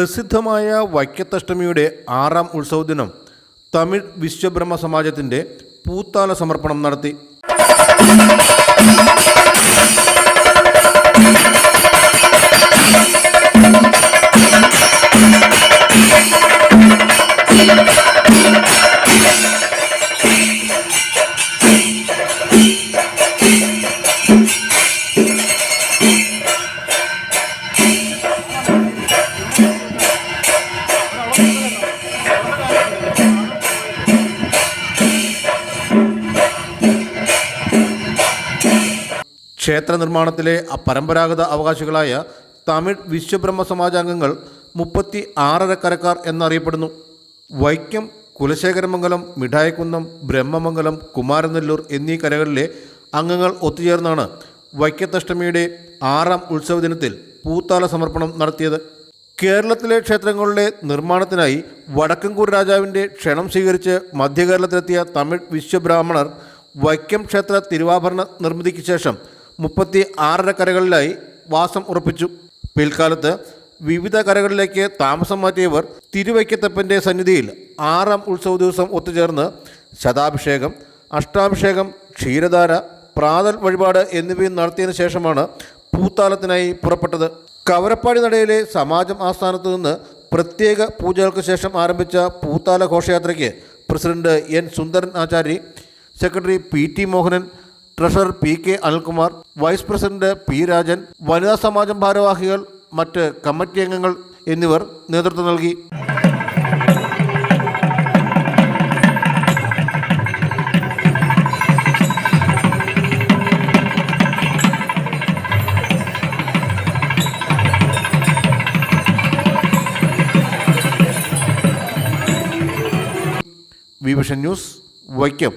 പ്രസിദ്ധമായ വൈക്കത്തഷ്ടമിയുടെ ആറാം ഉത്സവ ദിനം തമിഴ് വിശ്വബ്രഹ്മ സമാജത്തിന്റെ പൂത്താല സമർപ്പണം നടത്തി. ക്ഷേത്ര നിർമ്മാണത്തിലെ പരമ്പരാഗത അവകാശികളായ തമിഴ് വിശ്വബ്രഹ്മ സമാജാംഗങ്ങൾ മുപ്പത്തി ആറരക്കരക്കാർ എന്നറിയപ്പെടുന്നു. വൈക്കം കുലശേഖരമംഗലം മിഠായിക്കുന്നം ബ്രഹ്മമംഗലം കുമാരനെല്ലൂർ എന്നീ കരകളിലെ അംഗങ്ങൾ ഒത്തുചേർന്നാണ് വൈക്കത്തഷ്ടമിയുടെ ആറാം ഉത്സവ ദിനത്തിൽ പൂത്താല സമർപ്പണം നടത്തിയത്. കേരളത്തിലെ ക്ഷേത്രങ്ങളുടെ നിർമ്മാണത്തിനായി വടക്കൻകൂർ രാജാവിന്റെ ക്ഷണം സ്വീകരിച്ച് മധ്യകേരളത്തിലെത്തിയ തമിഴ് വിശ്വബ്രാഹ്മണർ വൈക്കം ക്ഷേത്ര തിരുവാഭരണ നിർമ്മിതിക്ക് ശേഷം മുപ്പത്തി ആറര കരകളിലായി വാസം ഉറപ്പിച്ചു. പിൽക്കാലത്ത് വിവിധ കരകളിലേക്ക് താമസം മാറ്റിയവർ തിരുവൈക്കത്തപ്പന്റെ സന്നിധിയിൽ ആറാം ഉത്സവ ദിവസം ഒത്തുചേർന്ന് ശതാഭിഷേകം അഷ്ടാഭിഷേകം ക്ഷീരധാര പ്രാതൽ വഴിപാട് എന്നിവയും നടത്തിയതിനു ശേഷമാണ് പൂത്താലത്തിനായി പുറപ്പെട്ടത്. കവരപ്പാടി നടയിലെ സമാജം ആസ്ഥാനത്ത് നിന്ന് പ്രത്യേക പൂജകൾക്ക് ശേഷം ആരംഭിച്ച പൂത്താല ഘോഷയാത്രയ്ക്ക് president N Sundaran Achari secretary P T Mohanan treasurer P K Anilkumar vice president P Rajan വനിതാ സമാജം ഭാരവാഹികൾ മറ്റ് കമ്മിറ്റി അംഗങ്ങൾ എന്നിവർ നേതൃത്വം നൽകി. വിവിഷൻ ന്യൂസ് വൈക്കം.